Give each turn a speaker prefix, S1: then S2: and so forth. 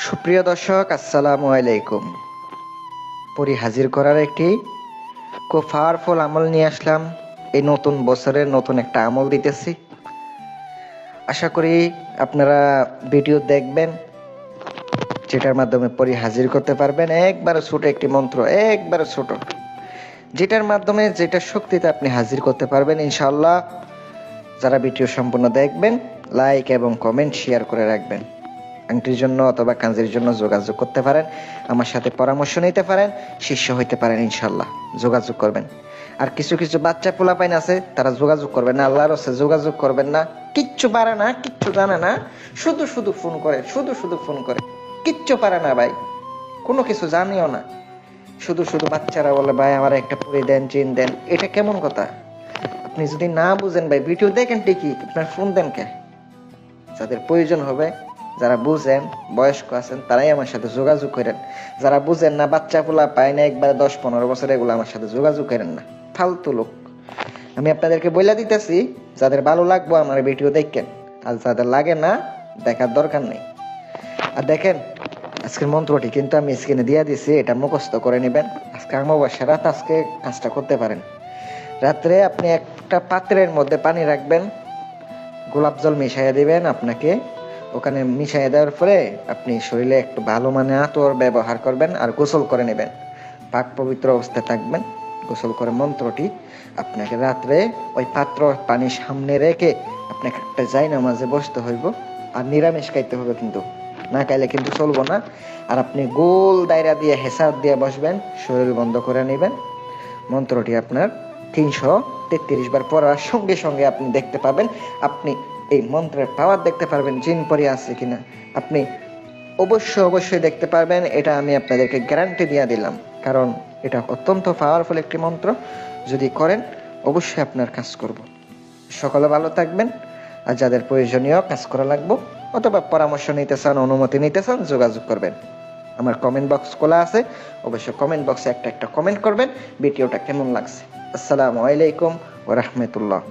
S1: সুপ্রিয় দর্শক, আসসালামু আলাইকুম। পরি হাজির করার একটি খুব পাওয়ারফুল আমল নিয়ে আসলাম। এই নতুন বছরের নতুন একটা আমল দিতেছি। আশা করি আপনারা ভিডিও দেখবেন, যেটার মাধ্যমে পরি হাজির করতে পারবেন। একবারে ছোট একটি মন্ত্র, একবারে ছোট। যেটার মাধ্যমে যেটা শক্তিতে আপনি হাজির করতে পারবেন ইনশাল্লাহ যারা ভিডিও সম্পূর্ণ দেখবেন, লাইক এবং কমেন্ট শেয়ার করে রাখবেন। আংটির জন্য অথবা কাঞ্জির জন্য যোগাযোগ করতে পারেন, আমার সাথে পরামর্শ নিতে পারেন, শিষ্য হইতে পারেন ইনশাল্লাহ যোগাযোগ করবেন। আর কিছু কিছু বাচ্চা পোলাপাইন আছে, তারা যোগাযোগ করবেন না, আল্লাহর হচ্ছে যোগাযোগ করবেন না, কিচ্ছু পারে না, কিচ্ছু জানে না, শুধু শুধু ফোন করে, শুধু শুধু ফোন করে, কিচ্ছু পারে না ভাই, কোনো কিছু জানিও না। শুধু শুধু বাচ্চারা বলে, ভাই, আমার একটা পরে দেন চিন দেন। এটা কেমন কথা? আপনি যদি না বুঝেন ভাই, ভিডিও দেখেন ঠিকই, আপনার ফোন দেন কে? যাদের প্রয়োজন হবে যারা বুঝেন, বয়স্ক আছেন, তারাই আমার সাথে যোগাযোগ করেন। যারা বুঝেন না বাচ্চা পোলা পায় না, একবারে দশ পনেরো বছর এগুলো আমার সাথে যোগাযোগ করেন না। ফালতু লোক। আমি আপনাদেরকে বলে দিতেছি, যাদের ভালো লাগবো আমার ভিডিও দেখেন, আর যাদের লাগে না, দেখার দরকার নেই। আর দেখেন, আজকের মন্ত্রটি কিন্তু আমি স্ক্রিনে দিয়ে দিছি এটা মুখস্থ করে নেবেন। আজকে অমাবস্যা, রাত আজকে কাজটা করতে পারেন। রাত্রে আপনি একটা পাত্রের মধ্যে পানি রাখবেন, গোলাপ জল মিশাইয়া দিবেন আপনাকে। ওখানে মিশাইয়া দেওয়ার পরে আপনি শরীরে একটু ভালো মানে আতর ব্যবহার করবেন আর গোসল করে নেবেন। পাক পবিত্র অবস্থায় থাকবেন, গোসল করে মন্ত্রটি আপনাকে রাত্রে ওই পাত্র পানি সামনে রেখে আপনাকে একটা যাই নামাজে বসতে হইব আর নিরামিষ খাইতে হবে কিন্তু। না খাইলে কিন্তু চলবো না। আর আপনি গোল দায়রা দিয়ে হেসার দিয়ে বসবেন, শরীর বন্ধ করে নেবেন। মন্ত্রটি আপনার তিনশো তেত্রিশ বার পড়ার সঙ্গে সঙ্গে আপনি দেখতে পাবেন, আপনি এই মন্ত্রের পাওয়ার দেখতে পারবেন, জিন পরে আছে কিনা। আপনি অবশ্যই অবশ্যই দেখতে পারবেন, এটা আমি আপনাদেরকে গ্যারান্টি দিয়ে দিলাম, কারণ এটা অত্যন্ত পাওয়ারফুল একটি মন্ত্র। যদি করেন, অবশ্যই আপনার কাজ করব। সকলে ভালো থাকবেন, আর যাদের প্রয়োজনীয় কাজ করা লাগবো, অথবা পরামর্শ নিতে চান, অনুমতি নিতে চান, যোগাযোগ করবেন। আমার কমেন্ট বক্স খোলা আছে, অবশ্যই কমেন্ট বক্সে একটা একটা কমেন্ট করবেন, ভিডিওটা কেমন লাগছে। আসসালামু আলাইকুম ওরহমতুল্লাহ